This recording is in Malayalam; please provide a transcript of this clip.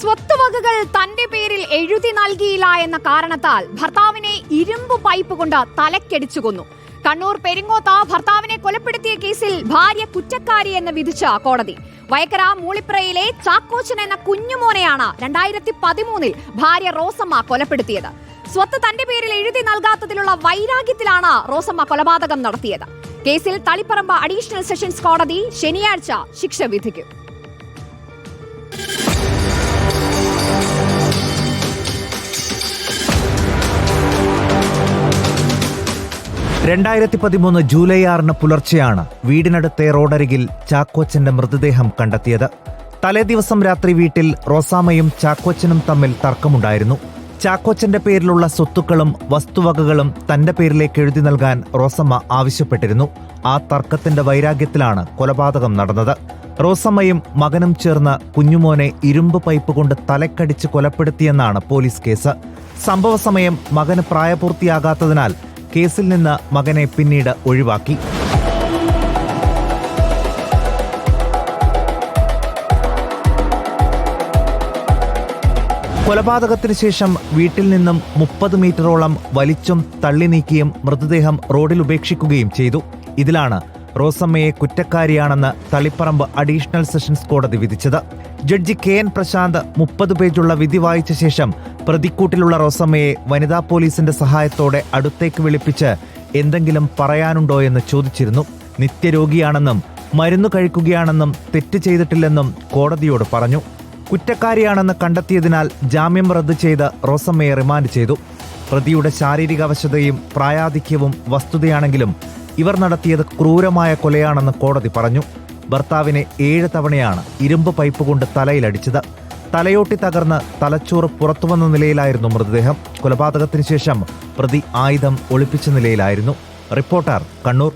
സ്വത്തുവകകൾ തന്റെ പേരിൽ എഴുതി നൽകിയില്ല എന്ന കാരണത്താൽ ഭർത്താവിനെ ഇരുമ്പ് പൈപ്പ് കൊണ്ട് തലക്കടിച്ചു കൊന്നു. കണ്ണൂർ പെരിങ്ങോത്ത ഭർത്താവിനെ കൊലപ്പെടുത്തിയ കേസിൽ ഭാര്യ കുറ്റക്കാരി എന്ന് വിധിച്ച കോടതി. വയക്കര മൂളിപ്രയിലെ ചാക്കോച്ചൻ എന്ന കുഞ്ഞുമോനെയാണ് രണ്ടായിരത്തി പതിമൂന്നിൽ ഭാര്യ റോസമ്മ കൊലപ്പെടുത്തിയത്. സ്വത്ത് തന്റെ പേരിൽ എഴുതി നൽകാത്തതിലുള്ള വൈരാഗ്യത്തിലാണ് റോസമ്മ കൊലപാതകം നടത്തിയത്. കേസിൽ തളിപ്പറമ്പ് അഡീഷണൽ സെഷൻസ് കോടതി ശനിയാഴ്ച ശിക്ഷ വിധിക്കും. രണ്ടായിരത്തി പതിമൂന്ന് ജൂലൈ ആറിന് പുലർച്ചെയാണ് വീടിനടുത്തെ റോഡരികിൽ ചാക്കോച്ചന്റെ മൃതദേഹം കണ്ടെത്തിയത്. തലേദിവസം രാത്രി വീട്ടിൽ റോസാമയും ചാക്കോച്ചനും തമ്മിൽ തർക്കമുണ്ടായിരുന്നു. ചാക്കോച്ചന്റെ പേരിലുള്ള സ്വത്തുക്കളും വസ്തുവകകളും തന്റെ പേരിലേക്ക് എഴുതി നൽകാൻ റോസമ്മ ആവശ്യപ്പെട്ടിരുന്നു. ആ തർക്കത്തിന്റെ വൈരാഗ്യത്തിലാണ് കൊലപാതകം നടന്നത്. റോസമ്മയും മകനും ചേർന്ന് കുഞ്ഞുമോനെ ഇരുമ്പ് പൈപ്പ് കൊണ്ട് തലക്കടിച്ച് കൊലപ്പെടുത്തിയെന്നാണ് പോലീസ് കേസ്. സംഭവ സമയം മകന് പ്രായപൂർത്തിയാകാത്തതിനാൽ കേസിൽ നിന്ന് മകനെ പിന്നീട് ഒഴിവാക്കി. കൊലപാതകത്തിന് ശേഷം വീട്ടിൽ നിന്നും മുപ്പത് മീറ്ററോളം വലിച്ചും തള്ളി നീക്കിയും മൃതദേഹം റോഡിൽ ഉപേക്ഷിക്കുകയും ചെയ്തു. ഇതിലാണ് റോസമ്മയെ കുറ്റക്കാരിയാണെന്ന് തളിപ്പറമ്പ് അഡീഷണൽ സെഷൻസ് കോടതി വിധിച്ചത്. ജഡ്ജി കെ എൻ പ്രശാന്ത് മുപ്പത് പേജുള്ള വിധി വായിച്ച ശേഷം പ്രതിക്കൂട്ടിലുള്ള റോസമ്മയെ വനിതാ പോലീസിന്റെ സഹായത്തോടെ അടുത്തേക്ക് വിളിപ്പിച്ച് എന്തെങ്കിലും പറയാനുണ്ടോ എന്ന് ചോദിച്ചിരുന്നു. നിത്യരോഗിയാണെന്നും മരുന്നു കഴിക്കുകയാണെന്നും തെറ്റ് ചെയ്തിട്ടില്ലെന്നും കോടതിയോട് പറഞ്ഞു. കുറ്റക്കാരിയാണെന്ന് കണ്ടെത്തിയതിനാൽ ജാമ്യം റദ്ദ് ചെയ്ത് റോസമ്മയെ റിമാൻഡ് ചെയ്തു. പ്രതിയുടെ ശാരീരികവശതയും പ്രായാധിക്യവും വസ്തുതയാണെങ്കിലും ഇവർ നടത്തിയത് ക്രൂരമായ കൊലയാണെന്ന് കോടതി പറഞ്ഞു. ഭർത്താവിനെ ഏഴ് തവണയാണ് ഇരുമ്പ് പൈപ്പ് കൊണ്ട് തലയിലടിച്ചത്. തലയോട്ടി തകർന്ന് തലച്ചോറ് പുറത്തുവന്ന നിലയിലായിരുന്നു മൃതദേഹം. കൊലപാതകത്തിന് ശേഷം പ്രതി ആയുധം ഒളിപ്പിച്ച നിലയിലായിരുന്നു. റിപ്പോർട്ടർ കണ്ണൂർ.